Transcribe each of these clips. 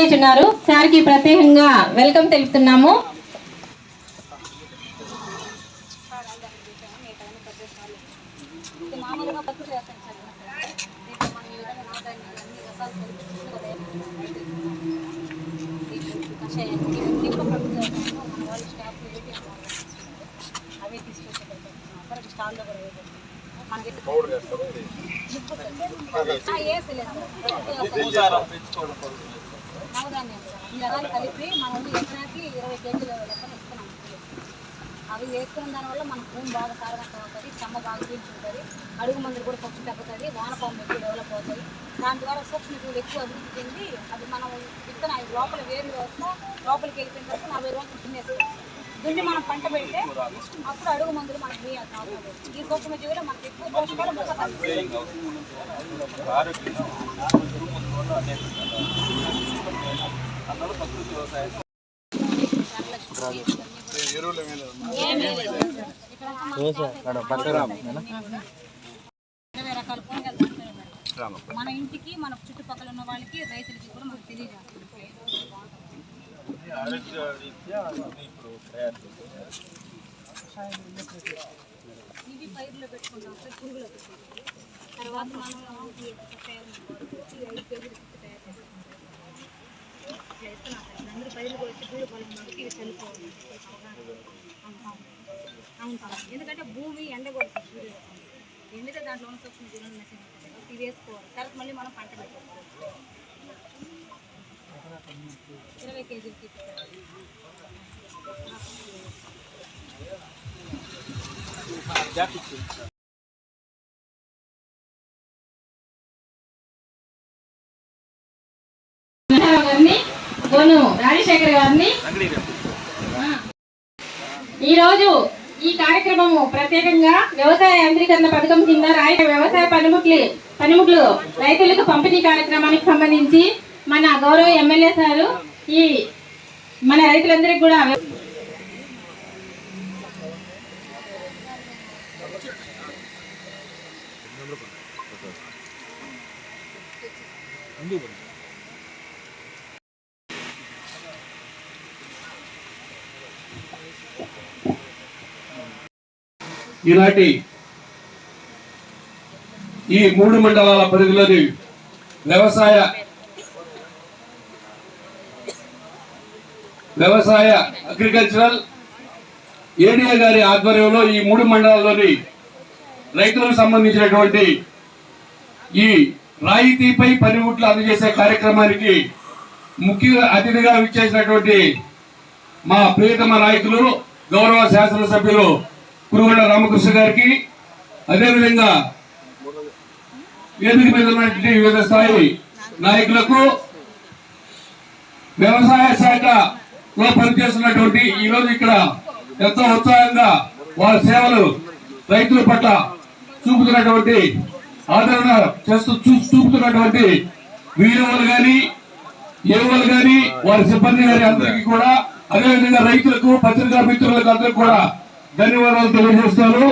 అందజేస్తున్నారు సార్కి ప్రత్యేకంగా వెల్కమ్ తెలుపుతున్నాము. సార్ అవే తీసుకొచ్చి పెడతాం సార్ స్టాల్లో కూడా వేసేస్తాం మనకి ఆ, వేసలేదు సార్ నవధాన్యం సార్ ఈ రకాలు కలిపి మనం ఎకరాకి ఇరవై కేజీల లెక్కన ఇస్తున్నాం అవి వేసుకున్న దానివల్ల మన భూమి బాగా సారవంతం అవుతుంది చెమ్మ బాగా పీల్చుంటుంది అడుగు మందులు కూడా పక్షి తగ్గుతుంది వానపాము ఎక్కువ డెవలప్ అవుతాయి దాని ద్వారా సూక్ష్మజీవులు ఎక్కువ అభివృద్ధి చెంది అది మనం విత్తన లోపల వేరు వ్యవస్థ లోపలికి వెళ్ళిపోయిన తర్వాత నలభై రోజులు తినేస్తాం దున్ని మనం పంట పెడితే అప్పుడు అడుగు మందులు మనకు వేయాల్సిన అవసరం లేదు ఈ సూక్ష్మజీవులు మనకి ఎక్కువ పోషకాలు రకాల కూరగాయలు దాంట్లో మన ఇంటికి మన చుట్టుపక్కల ఉన్న వాళ్ళకి రైతులకి కూడా మనకు తెలియజేస్తుంది ఇవి పైర్లో పెట్టుకుంటాం సార్ పురుగులో పెట్టుకుంటాం తర్వాత మనం ఈ కషాయం ఈ ఐదు కేజీలు విత్తు తయారు చేసుకుంటాం ఇట్లా ఇస్తున్నాం సార్ అందరూ పైర్లు వచ్చి పురుగు పొలం కాబట్టి ఇవి చనిపోవాలి అవును సార్ ఎందుకంటే భూమి ఎండకూడదు సూర్యుడు ఎండితే దాంట్లో ఉన్న సూక్ష్మ జీవులను నశించుతాయి కాబట్టి ఇవి వేసుకోవాలి తర్వాత మళ్ళీ మనం పంట పెట్టుకోవాలి ఇరవై కేజీలకి నరసింహారావు గోను రాజశేఖర్ గారిని. ఈరోజు ఈ కార్యక్రమము ప్రత్యేకంగా వ్యవసాయ యాంత్రీకరణ పథకం కింద రాయ వ్యవసాయ పనిముట్లు పనిముట్లు రైతులకు పంపిణీ కార్యక్రమానికి సంబంధించి మన గౌరవ ఎమ్మెల్యే సారు ఈ మన రైతులందరికీ కూడా ఈనాటి ఈ మూడు మండలాల పరిధిలోని వ్యవసాయ వ్యవసాయ అగ్రికల్చరల్ ఏడిఏ గారి ఆధ్వర్యంలో ఈ మూడు మండలాల్లోని రైతులకు సంబంధించినటువంటి ఈ రాయితీపై పనిముట్లు అందజేసే కార్యక్రమానికి ముఖ్య అతిథిగా విచ్చేసినటువంటి మా ప్రియతమ నాయకులు గౌరవ శాసనసభ్యులు కురుగొండ రామకృష్ణ గారికి అదేవిధంగా వేదిక మీద ఉన్నటువంటి వివిధ స్థాయి నాయకులకు వ్యవసాయ శాఖలో పనిచేస్తున్నటువంటి ఈ రోజు ఇక్కడ ఎంతో ఉత్సాహంగా వారి సేవలు రైతుల పట్ల చూపుతున్నటువంటి ఆదరణ చేస్తూ చూ- చూపుతున్నటువంటి వీరవులు కానీ ఏవులు కానీ వారి సిబ్బంది గారి అందరికీ కూడా అదేవిధంగా రైతులకు పత్రికా మిత్రులకు అందరికీ కూడా ధన్యవాదాలు తెలియజేస్తాను.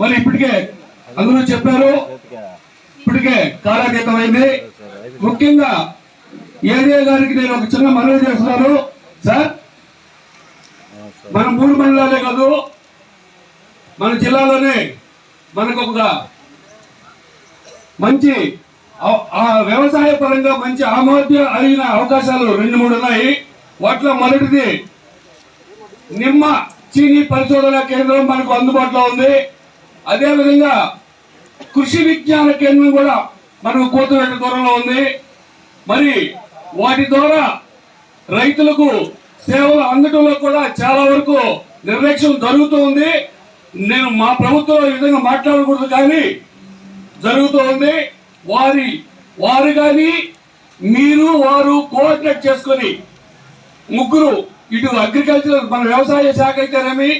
మరి ఇప్పటికే అందరూ చెప్పారు. ఇప్పటికే కాలాతీతమైంది ముఖ్యంగా ఏరియా గారికి నేను ఒక చిన్న మనవి చేస్తున్నాను. సార్ మన మూడు మండలాలే కాదు మన జిల్లాలోనే మనకు ఒక మంచి వ్యవసాయ పరంగా మంచి ఆమోద్య అయిన అవకాశాలు రెండు మూడు ఉన్నాయి. వాటిలో మొదటిది నిమ్మ చీనీ పరిశోధన కేంద్రం మనకు అందుబాటులో ఉంది. అదేవిధంగా కృషి విజ్ఞాన కేంద్రం కూడా మనకు కోతవేట దూరంలో ఉంది. మరి వాటి ద్వారా రైతులకు సేవలు అందటంలో కూడా చాలా వరకు నిర్లక్ష్యం జరుగుతూ ఉంది. నేను మా ప్రభుత్వం ఈ విధంగా మాట్లాడకూడదు కానీ జరుగుతూ ఉంది. వారి వారు కానీ మీరు వారు కోఆర్డినేట్ చేసుకొని ముగ్గురు ఇటు అగ్రికల్చర్ మన వ్యవసాయ శాఖ అయితేనేమి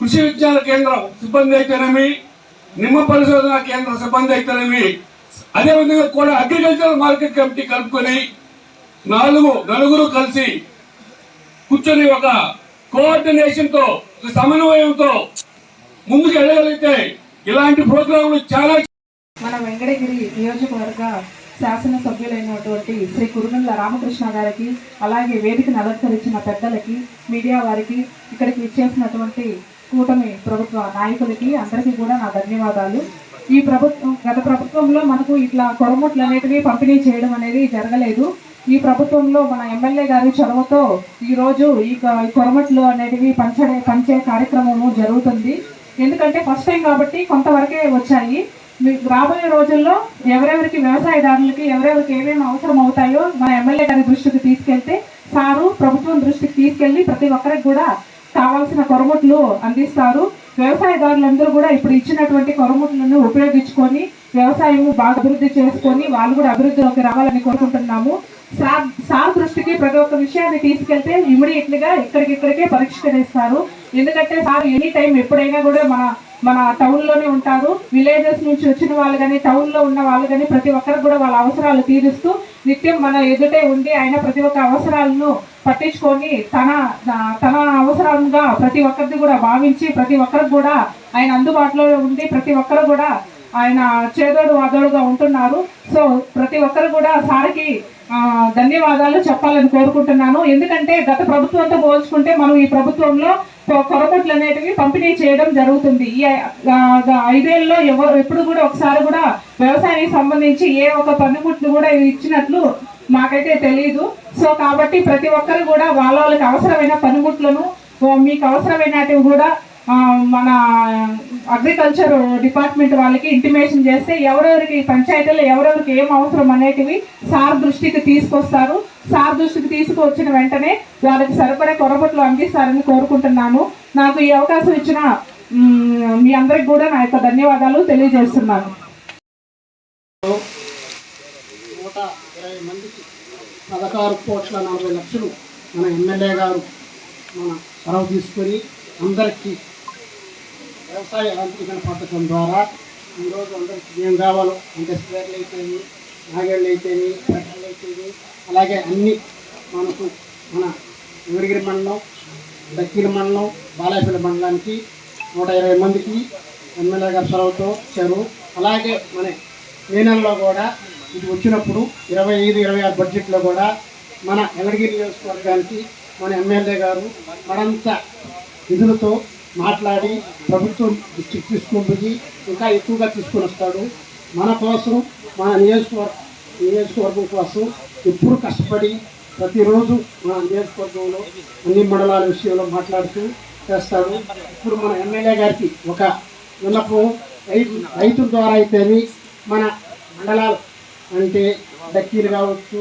కృషి విజ్ఞాన కేంద్రం సిబ్బంది అయితేనేమి నిమ్మ పరిశోధన కేంద్ర సిబ్బంది అయితేనేమి అదేవిధంగా కూడా అగ్రికల్చర్ మార్కెట్ కమిటీ కలుపుకొని నాలుగు నలుగురు కలిసి కూర్చొని ఒక కోఆర్డినేషన్తో ఒక సమన్వయంతో ముందుకు వెళ్ళగలిగితే ఇలాంటి ప్రోగ్రాంలు చాలా మన వెంకటగిరి నియోజకవర్గ శాసనసభ్యులైనటువంటి శ్రీ కురుగండ్ల రామకృష్ణ గారికి అలాగే వేదికను అలంకరించిన పెద్దలకి మీడియా వారికి ఇక్కడికి ఇచ్చేసినటువంటి కూటమి ప్రభుత్వ నాయకులకి అందరికీ కూడా నా ధన్యవాదాలు. ఈ ప్రభుత్వం గత ప్రభుత్వంలో మనకు ఇట్లా కొరమొట్లు అనేటివి పంపిణీ చేయడం అనేది జరగలేదు. ఈ ప్రభుత్వంలో మన ఎమ్మెల్యే గారి చొరవతో ఈరోజు ఈ కొరమట్లు అనేటివి పంచడే పంచే కార్యక్రమము జరుగుతుంది. ఎందుకంటే ఫస్ట్ టైం కాబట్టి కొంతవరకే వచ్చాయి. మీకు రాబోయే రోజుల్లో ఎవరెవరికి వ్యవసాయదారులకి ఎవరెవరికి ఏమేమి అవసరం అవుతాయో మన ఎమ్మెల్యే గారి దృష్టికి తీసుకెళ్తే సారు ప్రభుత్వం దృష్టికి తీసుకెళ్ళి ప్రతి ఒక్కరికి కూడా కావాల్సిన కొరముట్లు అందిస్తారు. వ్యవసాయదారులందరూ కూడా ఇప్పుడు ఇచ్చినటువంటి కొరముట్లను ఉపయోగించుకొని వ్యవసాయం బాగా అభివృద్ధి చేసుకొని వాళ్ళు కూడా అభివృద్ధిలోకి రావాలని కోరుకుంటున్నాము. సార్ సార్ దృష్టికి ప్రతి ఒక్క విషయాన్ని తీసుకెళ్తే ఇమీడియట్ ఇక్కడికిక్కడికే పరిష్కరిస్తారు ఎందుకంటే సార్ ఎనీ టైం ఎప్పుడైనా కూడా మన మన టౌన్లోనే ఉంటారు. విలేజెస్ నుంచి వచ్చిన వాళ్ళు కానీ టౌన్లో ఉన్న వాళ్ళు కానీ ప్రతి ఒక్కరికి కూడా వాళ్ళ అవసరాలు తీరుస్తూ నిత్యం మన ఎదుటే ఉండి ఆయన ప్రతి ఒక్క అవసరాలను పట్టించుకొని తన తన అవసరంగా ప్రతి ఒక్కరిది కూడా భావించి ప్రతి ఒక్కరికి కూడా ఆయన అందుబాటులో ఉండి ప్రతి ఒక్కరు కూడా ఆయన చేదోడు వాదోడుగా ఉంటున్నారు. సో ప్రతి ఒక్కరు కూడా సార్కి ధన్యవాదాలు చెప్పాలని కోరుకుంటున్నాను. ఎందుకంటే గత ప్రభుత్వంతో పోల్చుకుంటే మనం ఈ ప్రభుత్వంలో కొ- అనేటివి పంపిణీ చేయడం జరుగుతుంది. ఈ ఐ- ఐదేళ్ళలో ఎవరు ఎప్పుడు కూడా ఒకసారి కూడా వ్యవసాయానికి సంబంధించి ఏ ఒక పనిముట్లు కూడా ఇచ్చినట్లు మాకైతే తెలియదు సో కాబట్టి ప్రతి ఒక్కరు కూడా వాళ్ళ వాళ్ళకి అవసరమైన పనిముట్లను మీకు అవసరమైనటివి కూడా మన అగ్రికల్చర్ డిపార్ట్మెంట్ వాళ్ళకి ఇంటిమేషన్ చేస్తే ఎవరెవరికి పంచాయతీలో ఎవరెవరికి ఏం అవసరం అనేటివి సార్ దృష్టికి తీసుకొస్తారు. సార్ దృష్టికి తీసుకువచ్చిన వెంటనే వాళ్ళకి సరిపడే కొరబట్లు అందిస్తారని కోరుకుంటున్నాను. నాకు ఈ అవకాశం ఇచ్చిన మీ అందరికి కూడా నా యొక్క ధన్యవాదాలు తెలియజేస్తున్నాను. నూట ఇరవై మందికి పదహారు కోట్ల నలభై లక్షలు మన ఎమ్మెల్యే గారు మన సెలవు తీసుకొని అందరికీ వ్యవసాయ యాంత్రీకరణ పథకం ద్వారా ఈరోజు అందరికీ ఏం కావాలో అంటే స్ప్రేర్లు అయితేమి నాగేళ్ళు అయితేమి అవుతుంది అలాగే అన్ని మనకు మన ఊరిగిరి మండలం దక్కిరి మండలం బాలాపల్లి మండలానికి నూట ఇరవై మందికి ఎమ్మెల్యే గారి సెలవుతో ఇచ్చారు అలాగే మన మే నెలలో కూడా ఇది వచ్చినప్పుడు ఇరవై ఐదు ఇరవై ఆరు బడ్జెట్లో కూడా మన వెంకటగిరి నియోజకవర్గానికి మన ఎమ్మెల్యే గారు మరంత నిధులతో మాట్లాడి ప్రభుత్వం దృష్టికి ఇంకా ఎక్కువగా తీసుకొని వస్తాడు. మన కోసం మన నియోజకవర్గ నియోజకవర్గం కోసం ఎప్పుడు కష్టపడి ప్రతిరోజు మన నియోజకవర్గంలో అన్ని మండలాల విషయంలో మాట్లాడుతూ చేస్తాడు ఇప్పుడు మన ఎమ్మెల్యే గారికి ఒక విన్నపం రైతు రైతుల ద్వారా అయితేనే మన మండలాలు అంటే దక్కీరు కావచ్చు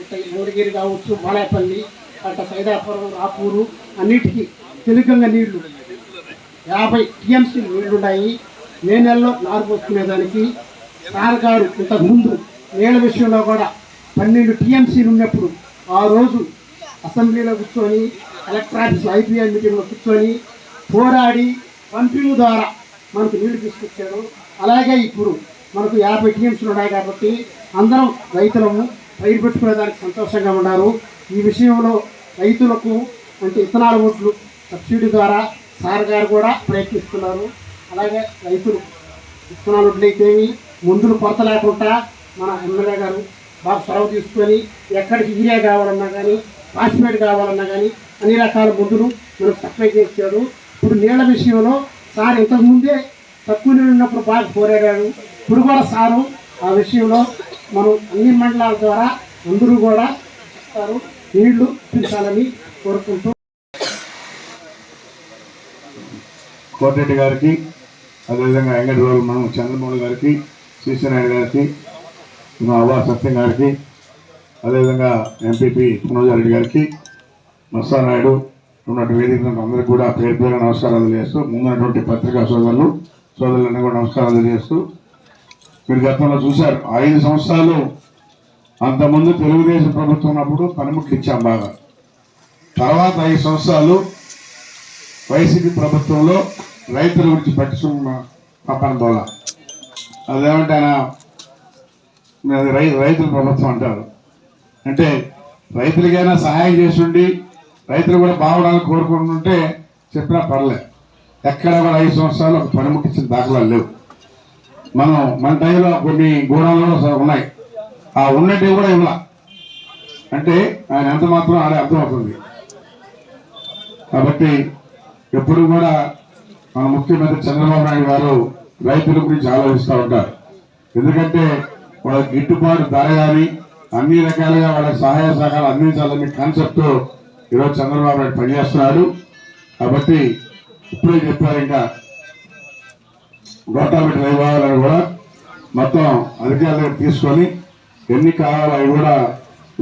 ఇట్ట ఊరిగిరి కావచ్చు బాలాయపల్లి అట్ట సైదాపురం రాపూరు అన్నిటికీ తెలుగంగా నీళ్ళు. యాభై టీఎంసీ నీళ్ళున్నాయి. మే నెలలో నారు పోసుకునే దానికి సార్ గారు ఇంతకుముందు నీళ్ళ విషయంలో కూడా పన్నెండు టీఎంసీలు ఉన్నప్పుడు ఆ రోజు అసెంబ్లీలో కూర్చొని ఎలక్ట్రానిక్స్ ఆఫీస్ ఐపీఐ మీటింగ్లో కూర్చొని పోరాడి పంపింగ్ ద్వారా మనకు నీళ్ళు తీసుకొచ్చారు. అలాగే ఇప్పుడు మనకు యాభై టీఎంసీలు ఉన్నాయి కాబట్టి అందరం రైతులము పైరు పెట్టుకునేదానికి సంతోషంగా ఉన్నారు. ఈ విషయంలో రైతులకు అంటే ఇతనాల ఓట్లు సబ్సిడీ ద్వారా సార్ గారు కూడా ప్రయత్నిస్తున్నారు. అలాగే రైతులు విత్తనాలు వడ్లయితేమి మందులు కొరత లేకుండా మన ఎమ్మెల్యే గారు బాగా చొరవ తీసుకొని ఎక్కడికి యూరియా కావాలన్నా కానీ పాస్పేట్ కావాలన్నా కానీ అన్ని రకాల మందులు మనకు సప్లై చేశాడు. ఇప్పుడు నీళ్ళ విషయంలో సార్ ఇంతకుముందే తక్కువ నీళ్ళు ఉన్నప్పుడు బాగా పోరాడాడు. ఇప్పుడు కూడా సారు ఆ విషయంలో మనం అన్ని మండలాల ద్వారా అందరూ కూడా సారు నీళ్ళు పెంచాలని కోరుకుంటూ కోటిరెడ్డి గారికి అదేవిధంగా వెంకటరావు మనం చంద్రమౌళి గారికి శ్రీశ్వరనాయుడు గారికి మా సత్యం గారికి అదేవిధంగా ఎంపీపీ పునోజారెడ్డి గారికి మత్స్యానాయుడు ఉన్నటువంటి వేదిక అందరికీ కూడా పేరు పేరు నమస్కారాలు తెలియజేస్తూ ముందున్నటువంటి పత్రికా సోదరులు సోదరులన్నీ కూడా నమస్కారాలు తెలియజేస్తూ మీరు గతంలో చూశారు ఐదు సంవత్సరాలు అంతకుముందు తెలుగుదేశం ప్రభుత్వం ఉన్నప్పుడు పనిముట్లు ఇచ్చాం బాగా. తర్వాత ఐదు సంవత్సరాలు వైసీపీ ప్రభుత్వంలో రైతుల గురించి పట్టించుకున్న పక్కన బోల. అదేమంటే ఆయన రై రైతుల ప్రభుత్వం అంటారు. అంటే రైతులకైనా సహాయం చేస్తుండి రైతులు కూడా బాగుండాలని కోరుకుంటుంటే చెప్పినా పర్లే ఎక్కడ కూడా ఐదు సంవత్సరాలు ఒక పనిముట్టించిన దాఖలాలు లేవు. మనం మన టైంలో కొన్ని గోడాలు ఉన్నాయి. ఆ ఉన్నట్టు కూడా ఇవ్వాల. అంటే ఆయన ఎంత మాత్రం ఆడే అర్థమవుతుంది. కాబట్టి ఎప్పుడు కూడా మన ముఖ్యమంత్రి చంద్రబాబు నాయుడు గారు రైతుల గురించి ఆలోచిస్తూ ఉంటారు. ఎందుకంటే వాళ్ళకి గిట్టుబాటు ధర కానీ అన్ని రకాలుగా వాళ్ళకి సహాయ సహకారాలు అందించాలనే కాన్సెప్ట్ ఈరోజు చంద్రబాబు నాయుడు పనిచేస్తున్నాడు. కాబట్టి ఇప్పుడే చెప్పారు ఇంకా గోటామెట్ వైభవాలను కూడా మొత్తం అధికారులు తీసుకొని ఎన్ని కావాలో అవి కూడా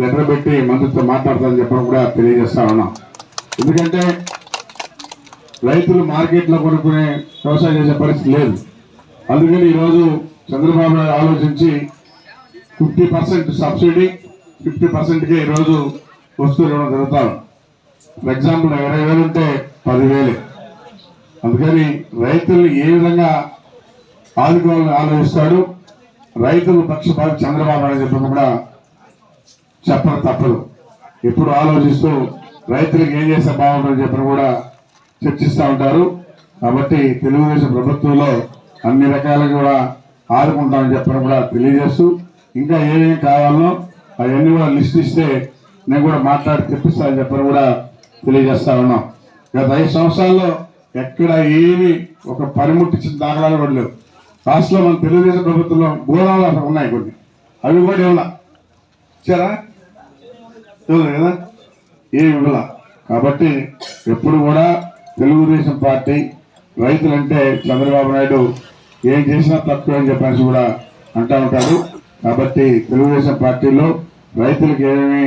లెటర్ పెట్టి మంత్రితో మాట్లాడతామని చెప్పడం కూడా తెలియజేస్తా ఉన్నాం. ఎందుకంటే రైతులు మార్కెట్లో కొనుక్కునే వ్యవసాయం చేసే పరిస్థితి లేదు. అందుకని ఈరోజు చంద్రబాబు నాయుడు ఆలోచించి ఫిఫ్టీ పర్సెంట్ సబ్సిడీ ఫిఫ్టీ పర్సెంట్కే ఈరోజు వస్తువులు ఇవ్వడం జరుగుతాం. ఫర్ ఎగ్జాంపుల్ ఇరవై వేలు ఉంటే పదివేలే. అందుకని రైతులు ఏ విధంగా ఆదుకోవాలని ఆలోచిస్తాడు? రైతులు పక్షపాత చంద్రబాబు అని చెప్పడం కూడా చెప్పడం తప్పదు. ఎప్పుడు ఆలోచిస్తూ రైతులకు ఏం చేస్తే బాగుంటుందని చెప్పి కూడా చర్చిస్తూ ఉంటారు. కాబట్టి తెలుగుదేశం ప్రభుత్వంలో అన్ని రకాలుగా కూడా ఆదుకుంటామని చెప్పడం కూడా తెలియజేస్తూ ఇంకా ఏమేమి కావాలనో అవన్నీ కూడా లిస్ట్ ఇస్తే నేను కూడా మాట్లాడి తెప్పిస్తానని చెప్పని కూడా తెలియజేస్తా ఉన్నాం. గత ఐదు సంవత్సరాల్లో ఎక్కడ ఏమి ఒక పనిముట్టించిన దాఖలాలు కూడా లేవు. రాష్ట్రంలో మన తెలుగుదేశం ప్రభుత్వంలో గోదావరి అసలు ఉన్నాయి కొన్ని. అవి కూడా ఇవ్వాల. ఇచ్చారా? ఇవ్వలేదు కదా? ఏమి ఇవ్వాల? కాబట్టి ఎప్పుడు కూడా తెలుగుదేశం పార్టీ రైతులంటే చంద్రబాబు నాయుడు ఏం చేసినా తక్కువ అని చెప్పేసి కూడా అంటూ ఉంటారు కాబట్టి తెలుగుదేశం పార్టీలో రైతులకు ఏమేమి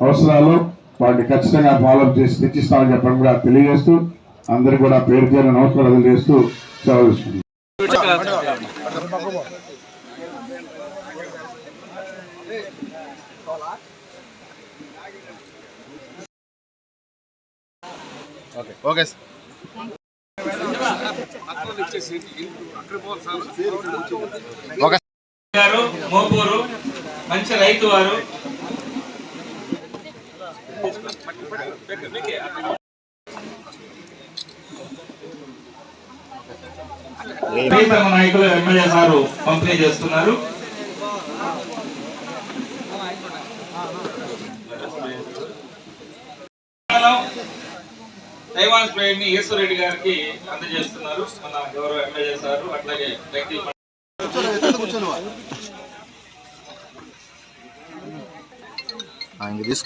అవసరాలు వాటిని ఖచ్చితంగా ఫాలోఅప్ చేసి తెచ్చిస్తామని చెప్పడం కూడా తెలియజేస్తూ అందరికీ కూడా పేరు పేరు నమస్కారాలు చేస్తూ సెలవు ఓకే ఓకే గారు మోపూరు మంచి రైతు వారు. నాయకులు ఎమ్మెల్యే సారు పంపిణీ చేస్తున్నారు. తైవాన్ స్ప్రేడ్ని ఈశ్వరెడ్డి గారికి అందజేస్తున్నారు. మన గౌరవ ఎమ్మెల్యే సారు అట్లాగే వ్యక్తి ఇంక తీసుకు